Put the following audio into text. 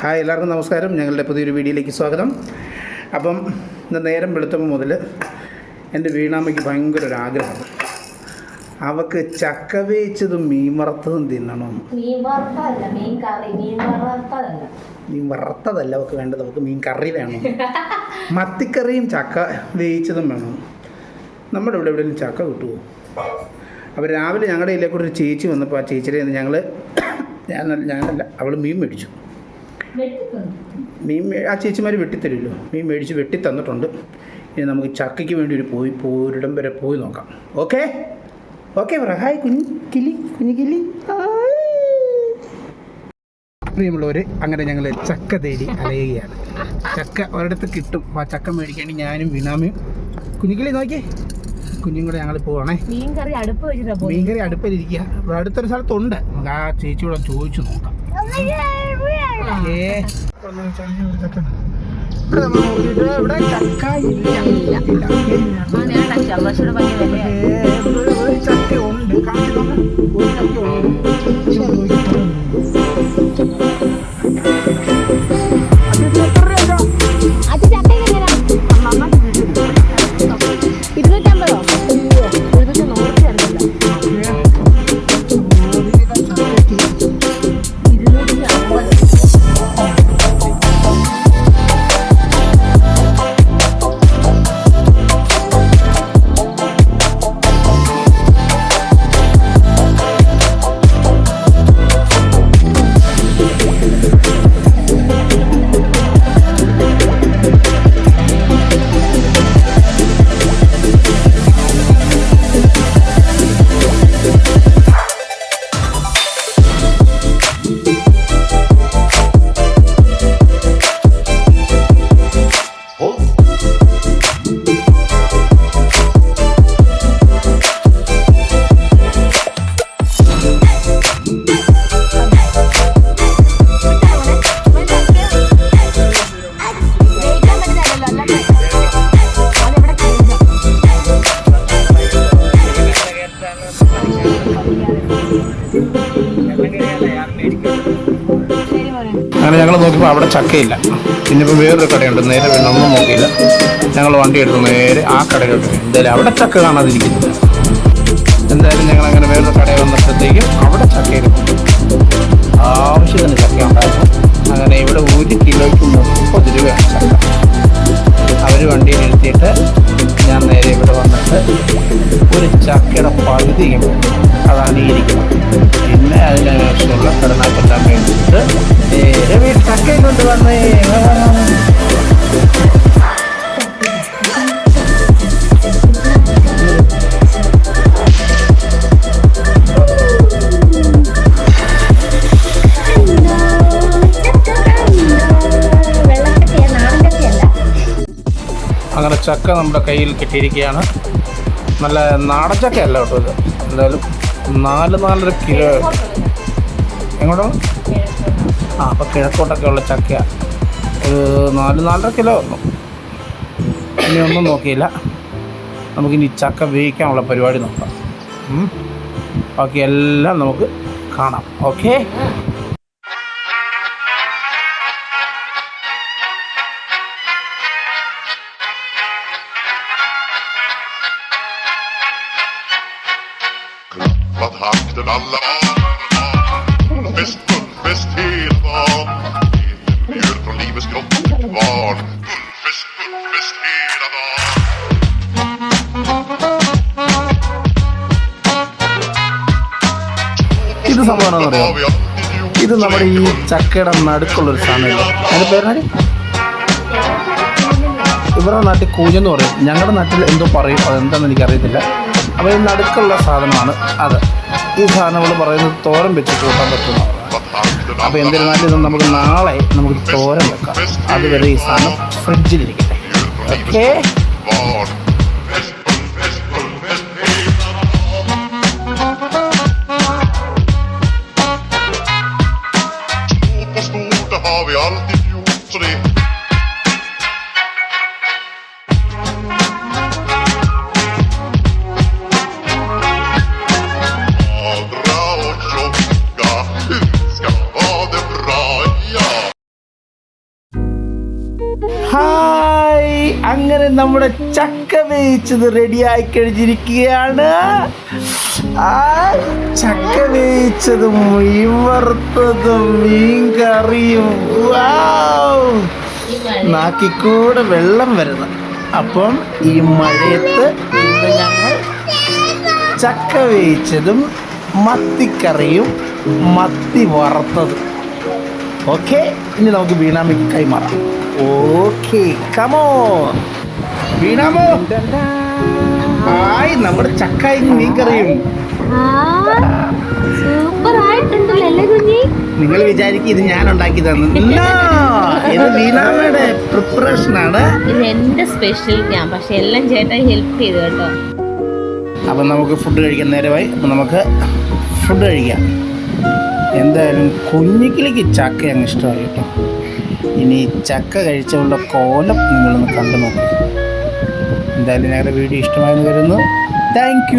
Hi എല്ലാവർക്കും നമസ്കാരം. ഞങ്ങളുടെ പുതിയൊരു വീഡിയോയിലേക്ക് സ്വാഗതം. അപ്പം ഇന്ന് നേരം വെളുത്തപ്പോൾ മുതൽ എന്റെ വീണാമ്മയ്ക്ക് ഭയങ്കര ഒരു ആഗ്രഹം. അവക്ക് ചക്ക വേച്ചതും മീൻ വറുത്തതും തിന്നണം. മീൻ വറുത്തതല്ല അവക്ക് വേണ്ടത്. അവക്ക് മീൻ കറി വേണം. മത്തിക്കറിയും ചക്ക വേവിച്ചതും വേണം. നമ്മുടെ ഇവിടെ എവിടെയെങ്കിലും ചക്ക കിട്ടുമോ അപ്പോൾ രാവിലെ ഞങ്ങളുടെ ഇതിലെ കൂടെ ഒരു ചേച്ചി വന്നപ്പോൾ ആ ചേച്ചിയുടെ ഞങ്ങൾ ഞാൻ ഞാനല്ല അവൾ മീൻ മേടിച്ചു. മീൻ ആ ചേച്ചിമാർ വെട്ടിത്തരുമല്ലോ മീൻ മേടിച്ച് വെട്ടി തന്നിട്ടുണ്ട് ഇനി നമുക്ക് ചക്കയ്ക്ക് വേണ്ടി ഒരു പോയി പോരിടം വരെ പോയി നോക്കാം. ഓക്കെ? ഓക്കെ പറ. ഹായ് കുഞ്ഞു കിളി കുഞ്ഞു കിളി. പ്രിയമുള്ളവർ അങ്ങനെ ഞങ്ങൾ ചക്ക തേടി അലയുകയാണ്. ചക്ക ഒരിടത്ത് കിട്ടും. ആ ചക്ക മേടിക്കാണ് ഞാനും വിനാമയും. കുഞ്ഞുകിളി നോക്കിയേ. കുഞ്ഞും കൂടെ ഞങ്ങൾ പോവാണേ. മീൻകറി അടുപ്പ് മീൻകറി അടുപ്പിലിരിക്കുക. അടുത്തൊരു സ്ഥലത്തുണ്ട്. നമുക്ക് ആ ചേച്ചിയോടെ ചോദിച്ചു നോക്കാം. ഇവിടെ ചക്ക ഇല്ല. ഇല്ല. ചക്ക ഉണ്ട് കാണിച്ചു ഒരു ചക്ക ഉണ്ട് അങ്ങനെ ഞങ്ങൾ നോക്കിയപ്പോൾ അവിടെ ചക്കയില്ല. പിന്നിപ്പോൾ വേറൊരു കടയുണ്ട്. നേരെ ഒന്നും നോക്കിയില്ല. ഞങ്ങൾ വണ്ടി എടുത്തു നേരെ ആ കടയിലോട്ട്. എന്തായാലും അവിടെ ചക്ക കാണാതിരിക്കുന്നില്ല. എന്തായാലും ഞങ്ങൾ അങ്ങനെ വേറൊരു കടയിൽ വന്നപ്പോഴത്തേക്കും അവിടെ ചക്ക ചക്കയുടെ പകുതിയും അതാണ് ഇരിക്കുന്നത്. പിന്നെ കടനാക്കെല്ലാം മേടിച്ചിട്ട് നേരെ വീട്ടിൽ ചക്കയും നാടൻ ചക്കയല്ല അങ്ങനെ ചക്ക നമ്മുടെ കയ്യിൽ കിട്ടിയിരിക്കുകയാണ്. നല്ല നാടൻ ചക്കയല്ല കേട്ടോ ഇത്. എന്തായാലും നാല് നാലര കിലോ. എങ്ങോട്ടോ? ആ അപ്പോൾ കിഴക്കോട്ടൊക്കെ ഉള്ള ചക്ക. ഒരു നാല് നാലര കിലോ വന്നു. ഇനി ഒന്നും നോക്കിയില്ല. നമുക്കിനി ചക്ക വേവിക്കാനുള്ള പരിപാടി നോക്കാം. ബാക്കിയെല്ലാം നമുക്ക് കാണാം. Okay? vad hack den alla var. Bäst mun, bäst hela. Djur från livets grott och barn. ഇത് സംഭവമാണെന്ന് പറയാം ഇത് നമ്മുടെ ഈ ചക്കയുടെ നടുക്കുള്ളൊരു സാധനമാണ് അതിന്റെ പേരാണ് ഇവരുടെ നാട്ടിൽ കൂഞ്ഞെന്ന് പറയും. ഞങ്ങളുടെ നാട്ടിൽ എന്തോ പറയും. അതെന്താണെന്ന് എനിക്കറിയത്തില്ല. അപ്പോൾ ഈ നടുക്കുള്ള സാധനമാണ് അത്. ഈ സാധനങ്ങൾ പറയുന്നത് തോരൻ വെച്ച് കൂട്ടാൻ പറ്റുന്ന Klappat അപ്പോൾ എന്തിരുന്നാലും ഇത് നമുക്ക് നാളെ നമുക്ക് തോരൻ വെക്കാം. അതുവരെ ഈ സാധനം ഫ്രിഡ്ജിലിരിക്കട്ടെ. ഓക്കേ? ഹായ്. അങ്ങനെ നമ്മുടെ ചക്ക വേവിച്ചത് റെഡിയായി കഴിഞ്ഞിരിക്കുകയാണ്. ചക്ക വേവിച്ചതും മീൻ വറുത്തതും മീൻ കറിയും. നാക്കിക്കൂടെ വെള്ളം വരുന്നു. അപ്പം ഈ മഴയത്ത് ഞങ്ങൾ ചക്ക വേവിച്ചതും മത്തിക്കറിയും മത്തി വറുത്തതും. ഓക്കെ ഇനി നമുക്ക് വീണാമിക്ക് കൈമാറാം. ഓക്കെ കമോ വീണാമോ ഹായ് നമ്മുടെ ചക്കായി അല്ലേ കുഞ്ഞി? നിങ്ങൾ വിചാരിക്കും ഇത് ഞാൻ ഉണ്ടാക്കി തന്നു No, ഇത് വീണാമയുടെ പ്രിപ്പറേഷൻ ആണ്. ഇത് എന്റെ സ്പെഷ്യൽ ഞാൻ പക്ഷെ എല്ലാം ചേട്ടായി ഹെൽപ്പ് ചെയ്തു കേട്ടോ. അപ്പം നമുക്ക് ഫുഡ് കഴിക്കാൻ നേരമായി. അപ്പം നമുക്ക് ഫുഡ് കഴിക്കാം. എന്തായാലും കുഞ്ഞിക്കിലേക്ക് ചക്ക അങ്ങ് ഇഷ്ടമായി കേട്ടോ. ഇനി ചക്ക കഴിച്ചുള്ള കോലം നിങ്ങളൊന്ന് കണ്ടു നോക്കും എന്തായാലും ഞങ്ങളുടെ വീഡിയോ ഇഷ്ടമായെന്ന് വരുന്നു താങ്ക്